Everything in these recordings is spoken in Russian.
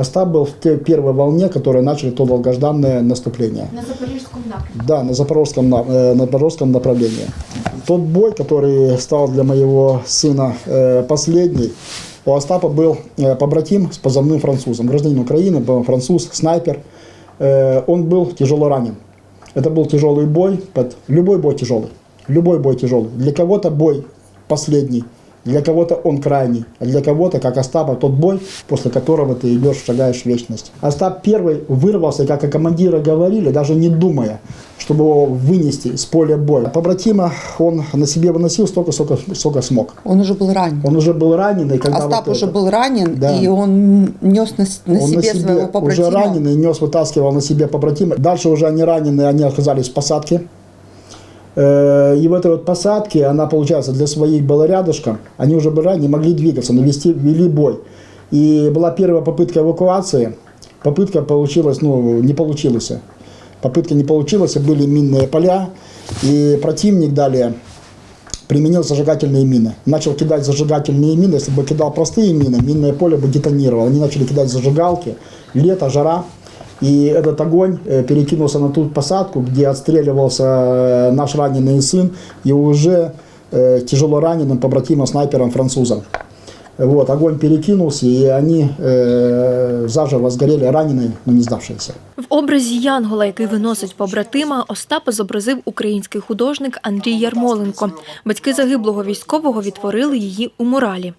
Остап был в первой волне, которая начали то долгожданное наступление. На Запорізькому напрямку. Да, на запорожском, на, э, на запорожском направлении. Тот бой, который стал для моего сына э, последний, у Остапа был э, побратим с позывным французом. Гражданин Украины, был француз, снайпер. Он был тяжело ранен. Это был тяжелый бой. под- Любой бой тяжелый. Любой бой тяжелый. Для кого-то бой последний. Для кого-то он крайний, а для кого-то, как Остапа, тот бой, после которого ты идешь, шагаешь в вечность. Остап первый вырвался, как и командиры говорили, даже не думая, чтобы его вынести с поля боя. Побратима он на себе выносил столько, сколько, сколько смог. Он уже был ранен. Он уже был раненый, когда Остап вот уже это- был ранен, Да. и он нес на, на он себе, своего побратима. уже раненый, нес, вытаскивал на себе побратима. Дальше уже они раненые, они оказались в посадке. Э, И в этой вот посадке, она, получается, для своих была рядышком, они уже были не могли двигаться, но вести, вели бой. И была первая попытка эвакуации. Попытка получилась, ну, не получилась. Попытка не получилась, были минные поля. И противник далее применил зажигательные мины. Начал кидать зажигательные мины. Если бы кидал простые мины, минное поле бы детонировало. Они начали кидать зажигалки. Лето, жара. И этот огонь э, перекинулся на ту посадку, где отстреливался э, наш раненый сын и уже э, тяжело раненым побратимом снайпером французом. Вот, огонь перекинулся, и они э, заживо сгорели раненые, но не сдавшиеся. В образі Янгола, який виносить побратима, Остапа зобразив український художник Андрій Ярмоленко. Батьки загиблого військового відтворили її у муралі.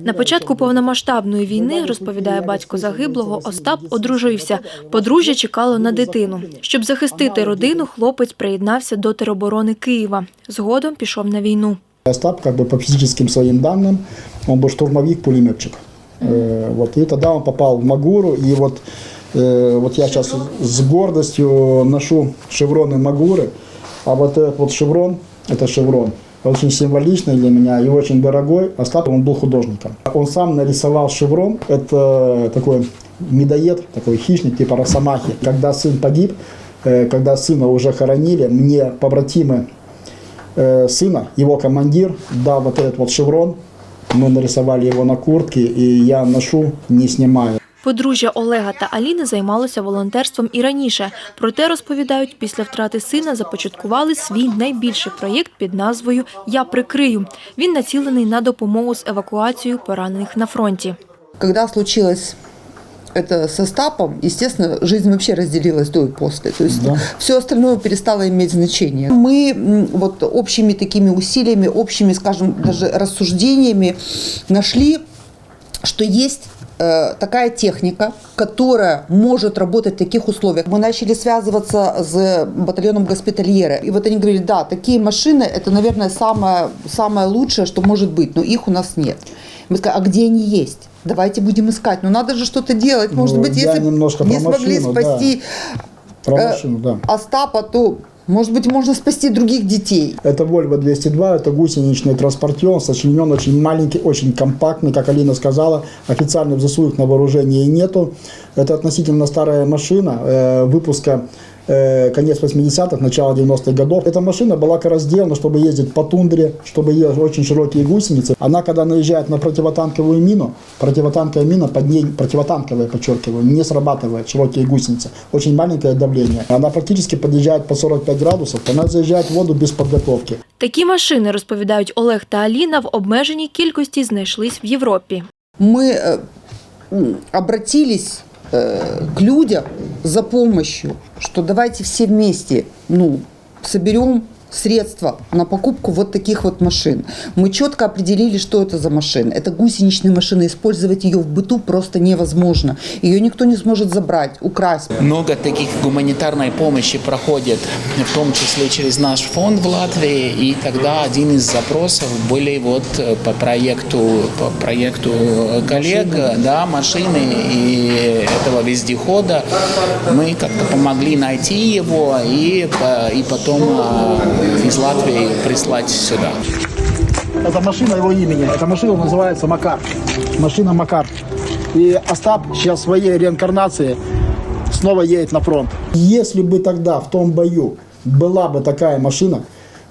На початку повномасштабної війни, розповідає батько загиблого, Остап одружився. Подружжя чекало на дитину. Щоб захистити родину, хлопець приєднався до тероборони Києва. Згодом пішов на війну. Остап, как бы по физическим своим данным, он был штурмовик-пулеметчик. Э, Вот, и тогда он попал в Магуру, и вот, э, вот я сейчас с гордостью ношу шевроны Магуры, а вот этот вот шеврон, это шеврон, очень символичный для меня и очень дорогой. Остап, он был художником. Он сам нарисовал шеврон, это такой медоед, такой хищник типа росомахи. Когда сын погиб, э, когда сына уже хоронили, мне побратимы э, сына, его командир дал вот этот вот шеврон. Мы нарисовали его на куртке, и я ношу, не снимаю. Подружжя Олега та Аліни займалося волонтерством і раніше. Проте розповідають, після втрати сина започаткували свій найбільший проєкт під назвою Я прикрию. Він націлений на допомогу з евакуацією поранених на фронті. Когда случилось это со Стапом, естественно, жизнь вообще разделилась до и после. То есть Да. все остальное перестало иметь значение. Мы вот общими такими усилиями, общими, скажем, даже рассуждениями нашли, что есть э, такая техника, которая может работать в таких условиях. Мы начали связываться с батальоном госпитальера. И вот они говорили, да, такие машины, это, наверное, самое, самое лучшее, что может быть, но их у нас нет. Мы сказали, а где они есть? Давайте будем искать. Ну, надо же что-то делать. Может Ну, быть, если не смогли машину, спасти Про э, машину, да. Остапа, то, может быть, можно спасти других детей. Это Volvo 202, это гусеничный транспортер, он сочинен очень маленький, очень компактный, как Алина сказала, официальных засуек на вооружении нету. Это относительно старая машина э, выпуска э, конец 80-х, начало 90-х годов. Эта машина была как раз сделана, чтобы ездить по тундре, чтобы ехать очень широкие гусеницы. Она, когда наезжает на противотанковую мину, противотанковая мина под ней, противотанковая, подчеркиваю, не срабатывает широкие гусеницы. Очень маленькое давление. Она практически подъезжает по 45 градусов, она заезжает в воду без подготовки. Такі машини, розповідають Олег та Аліна, в обмеженій кількості знайшлись в Європі. мы э, м, обратились э, к людям за помощью, что давайте все вместе, ну, соберем средства на покупку вот таких вот машин. Мы четко определили, что это за машина. Это гусеничная машина. Использовать ее в быту просто невозможно. Ее никто не сможет забрать, украсть. Много таких гуманитарной помощи проходит, в том числе через наш фонд в Латвии. И тогда один из запросов были вот э, по проекту, по проекту коллег, да, машины и этого вездехода. Мы как-то помогли найти его и, э, и потом э, из Латвии прислать сюда. Это машина его имени. Эта машина называется Макар. Машина Макар. И Остап сейчас своей реинкарнации снова едет на фронт. Если бы тогда в том бою была бы такая машина,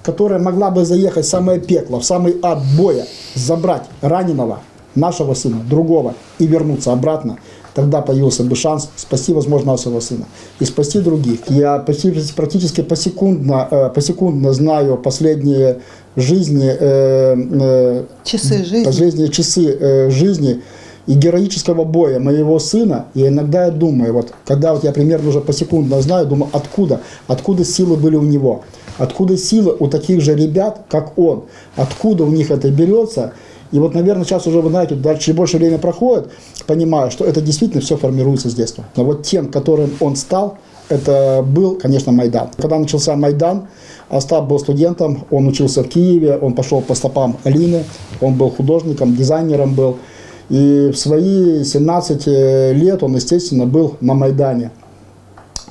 которая могла бы заехать в самое пекло, в самый ад боя, забрать раненого, нашего сына, другого и вернуться обратно, тогда появился бы шанс спасти, возможно, нашего сына и спасти других. Я почти, практически посекундно, э, посекундно знаю последние жизни, э, э, Часы жизни. последние часы э, жизни и героического боя моего сына, и иногда я думаю, вот когда вот я примерно уже посекундно знаю, думаю, откуда, откуда силы были у него, откуда силы у таких же ребят, как он, откуда у них это берется. И вот, наверное, сейчас уже, вы знаете, дальше чем больше время проходит, понимаю, что это действительно все формируется с детства. Но вот тем, которым он стал, это был, конечно, Майдан. Когда начался Майдан, Остап был студентом, он учился в Киеве, он пошел по стопам Алины, он был художником, дизайнером был. И в свои 17 лет он, естественно, был на Майдане.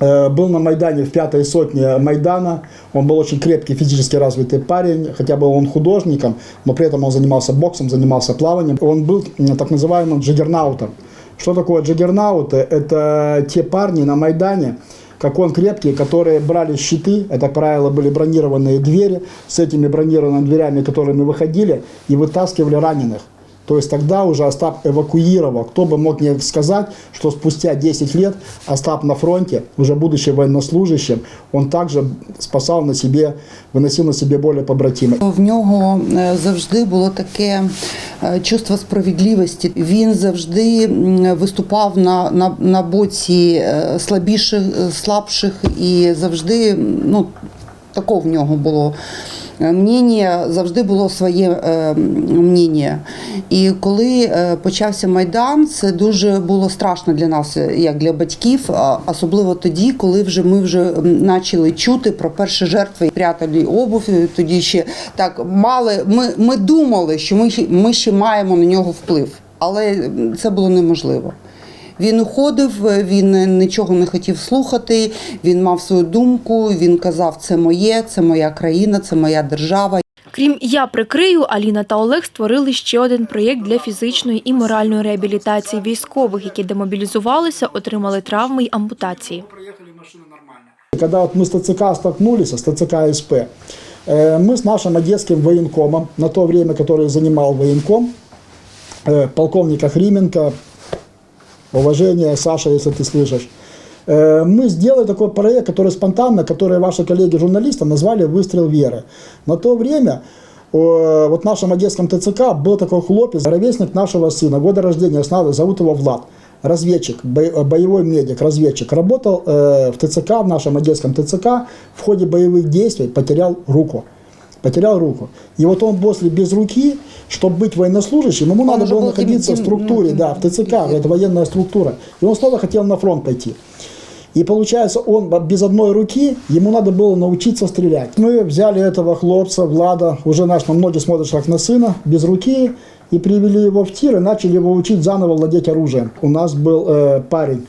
Э, Был на Майдане в пятой сотне Майдана. Он был очень крепкий, физически развитый парень, хотя был он художником, но при этом он занимался боксом, занимался плаванием. Он был м, так называемым джаггернаутом. Что такое джаггернауты? Это те парни на Майдане, как он крепкие, которые брали щиты, это, как правило, были бронированные двери, с этими бронированными дверями, которыми выходили, и вытаскивали раненых. То есть тогда уже Остап эвакуировал. Кто бы мог мне сказать, что спустя 10 лет Остап на фронте, уже будучи военнослужащим, он также спасал на себе, выносил на себе более побратимы. В нього е, завжди було таке е, чувство справедливості. Він завжди м, виступав на, на, на боці е, слабіших, е, слабших і завжди м, ну, такого в нього було. е, Мнення завжди було своє е, мнення. І коли е, почався майдан, це дуже було страшно для нас, як для батьків, особливо тоді, коли вже ми вже почали чути про перші жертви, прятали обувь. е, Тоді ще так мали. Ми, ми думали, що ми, ми ще маємо на нього вплив, але це було неможливо. Він уходив, він нічого не хотів слухати. Він мав свою думку. Він казав: це моє, це моя країна, це моя держава. Крім я прикрию, Аліна та Олег створили ще один проєкт для фізичної і моральної реабілітації військових, які демобілізувалися, отримали травми й ампутації. Когда вот мы с ТЦК столкнулись, с ТЦК СП, э, мы с нашим одесским военкомом, на то время, который занимал военком, э, полковника Хрименко, уважение, Саша, если ты слышишь, э, мы сделали такой проект, который спонтанно, который ваши коллеги-журналисты назвали «Выстрел веры». На то время э, вот в нашем одесском ТЦК был такой хлопец, ровесник нашего сына, года рождения, зовут его Влад, разведчик, бо- боевой медик, разведчик. Работал э, в ТЦК, в нашем одесском ТЦК, в ходе боевых действий потерял руку. Потерял руку. И вот он после без руки, чтобы быть военнослужащим, ему надо уже было был находиться в тем- структуре, ну, да, в ТЦК, это военная структура. И он снова хотел на фронт пойти. И получается, он без одной руки, ему надо было научиться стрелять. Мы взяли этого хлопца, Влада, уже наш, на многие смотрят как на сына, без руки, и привели его в тир и начали его учить заново владеть оружием. У нас был э, парень,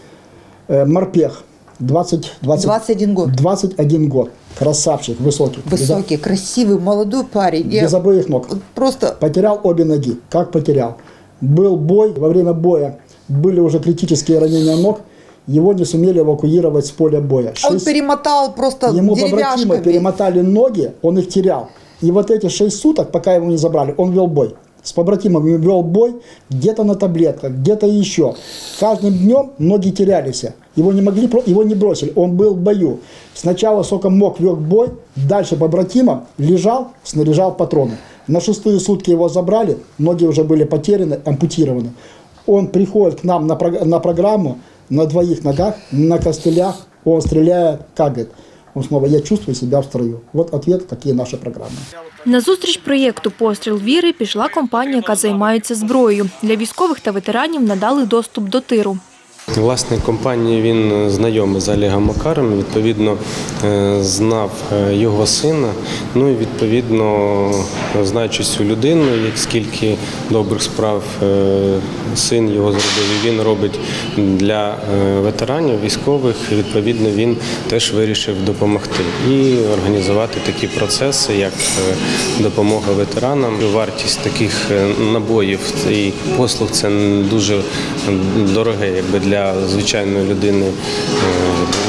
э, морпех, 20, 20, 21 год. 21 год, красавчик, высокий. Високий, красивий, молодой парень. Без, Я без обоих ног. просто Потерял обе ноги. Как потерял? Был бой, во время боя были уже критические ранения ног, его не сумели эвакуировать с поля боя. он Шесть- перемотал просто Ему побратимы перемотали ноги, он их терял. И вот эти шесть суток, пока его не забрали, он вел бой. С побратимами вел бой где-то на таблетках, где-то еще. Каждым днем ноги терялись. Его не могли, его не бросили, он был в бою. Сначала сколько мог вел бой, дальше побратимом лежал, снаряжал патроны. На шестые сутки его забрали, ноги уже были потеряны, ампутированы. Он приходит к нам на, на программу на двоих ногах, на костылях, он стреляет, как говорит. Он я чувствую себя в строю. Вот ответ, какие наши программы. На зустріч проєкту Постріл віри пішла компанія, яка займається зброєю. Для військових та ветеранів надали доступ до тиру. Власник компанії він знайомий з Олегом Макаром, відповідно, е, знав е, його сина. Ну і відповідно, знаючи цю людину, скільки добрих справ е, син його зробив, і він робить для е, ветеранів військових. Відповідно, він теж вирішив допомогти і організувати такі процеси, як е, допомога ветеранам. Вартість таких е, набоїв і послуг це дуже дороге, якби для для звичайної людини е,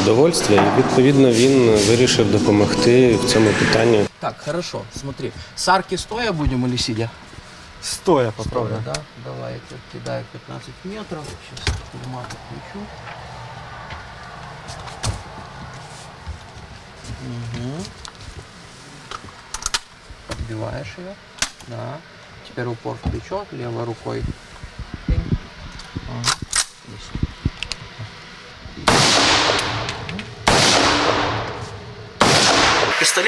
удовольствие. І відповідно він вирішив допомогти в цьому питанні. Так, хорошо, смотри. С арки стоя будем или сидя? Стоя Стоя, да? Давай, я кидаю 15 метров. Сейчас формат включу. Угу. Подбиваешь ее. Да. Теперь упор в плечо, левой рукой.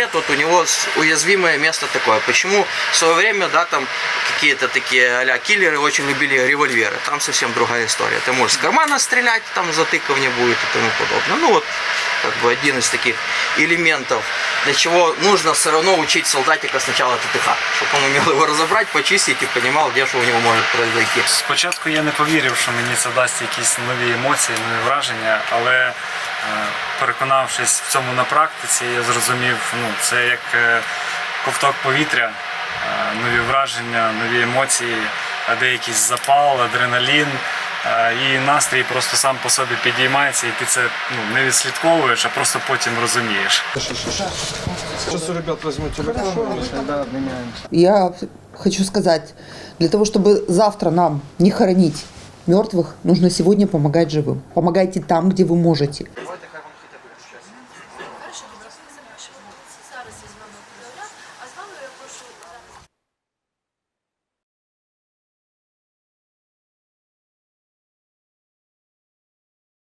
Пистолет, вот у него с- уязвимое место такое. Почему в свое время, да, там какие-то такие а киллеры очень любили револьверы. Там совсем другая история. Ты можешь с кармана стрелять, там затыкование будет и тому подобное. Ну вот, как бы один из таких элементов, для чего нужно все равно учить солдатика сначала ТТХ, чтобы он умел его разобрать, почистить и понимал, где что у него может произойти. Спочатку я не повірив, що мені це дасть якісь нові емоції, нові враження, але е, переконавшись в цьому на практиці, я зрозумів, ну це як е, ковток повітря, е, нові враження, нові емоції, е, деякий запал, адреналін. е, І настрій просто сам по собі підіймається, і ти це ну, не відслідковуєш, а просто потім розумієш. Я хочу сказать, для того, чтобы завтра нам не хоронить мертвых, нужно сегодня помогать живым. Помогайте там, где вы можете.